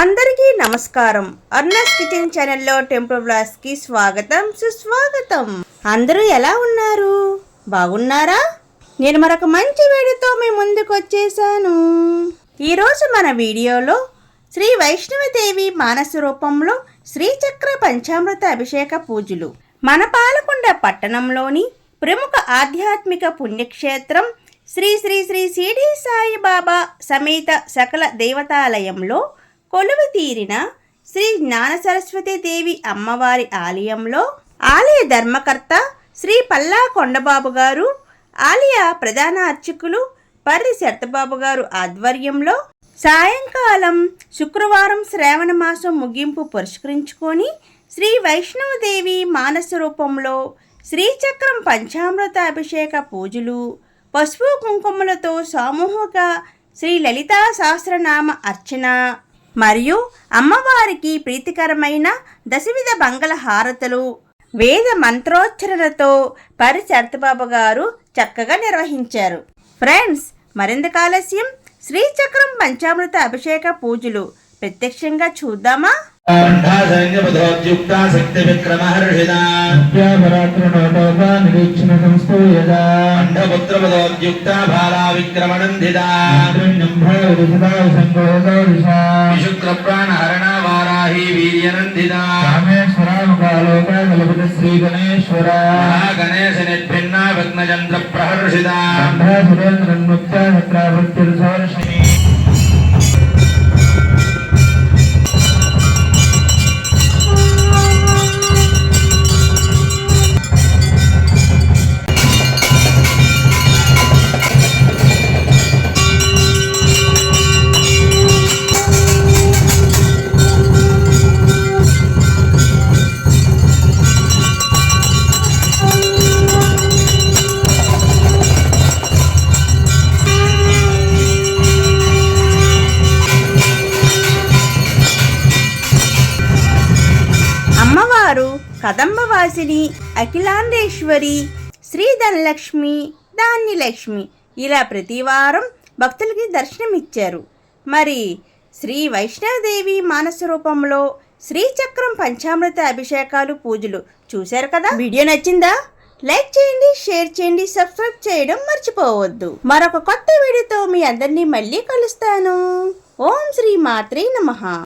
అందరికీ నమస్కారం. అర్నస్ కిచెన్ ఛానల్లో టెంపుల్ బ్లాస్కి స్వాగతం సుస్వాగతం. అందరూ ఎలా ఉన్నారు? బాగున్నారా? నేను మరొక మంచి వేడితో మీ ముందుకు వచ్చేసాను. ఈరోజు మన వీడియోలో శ్రీ వైష్ణవదేవి మానస రూపంలో శ్రీచక్ర పంచామృత అభిషేక పూజలు. మన పాలకొండ పట్టణంలోని ప్రముఖ ఆధ్యాత్మిక పుణ్యక్షేత్రం శ్రీ శ్రీ శ్రీ షిరిడి సాయిబాబా సమేత సకల దేవతాలయంలో కొలువు తీరిన శ్రీ జ్ఞాన సరస్వతి దేవి అమ్మవారి ఆలయంలో ఆలయ ధర్మకర్త శ్రీ పల్లా కొండబాబు గారు ఆలయ ప్రధాన అర్చకులు పర్రి శరతబాబు గారు ఆధ్వర్యంలో సాయంకాలం శుక్రవారం శ్రావణ మాసం ముగింపు పురస్కరించుకొని శ్రీ వైష్ణవదేవి మానస రూపంలో శ్రీచక్రం పంచామృత అభిషేక పూజలు పసుపు కుంకుమలతో సామూహిక శ్రీ లలితా సహస్రనామ అర్చన మరియు అమ్మవారికి ప్రీతికరమైన దశవిధ బంగళ హారతులు వేద మంత్రోచ్చరణతో పరి శరతబాబు గారు చక్కగా నిర్వహించారు. ఫ్రెండ్స్ మరింత ఆలస్యం శ్రీచక్రం పంచామృత అభిషేక పూజలు. ప్రత్యక్షంగా చూద్దామా? నిరీక్షణ వారాహి వీర్యనందిదా శ్రీ గణేశ్వర గణేశ నిర్భిన్న విఘ్నచంద్ర ప్రహర్షిదా సురేంద్రన్ముక్త చక్రవర్తి కదంబవాసిని అఖిలాండేశ్వరి శ్రీ ధనలక్ష్మి ధాన్యలక్ష్మి ఇలా ప్రతివారం భక్తులకి దర్శనమిచ్చారు. మరి శ్రీ వైష్ణవదేవి మానస రూపంలో శ్రీచక్రం పంచామృత అభిషేకాలు పూజలు చూశారు కదా? వీడియో నచ్చిందా? లైక్ చేయండి షేర్ చేయండి సబ్స్క్రైబ్ చేయడం మర్చిపోవద్దు. మరొక కొత్త వీడియోతో మీ అందరినీ మళ్ళీ కలుస్తాను. ఓం శ్రీ మాత్రే నమః.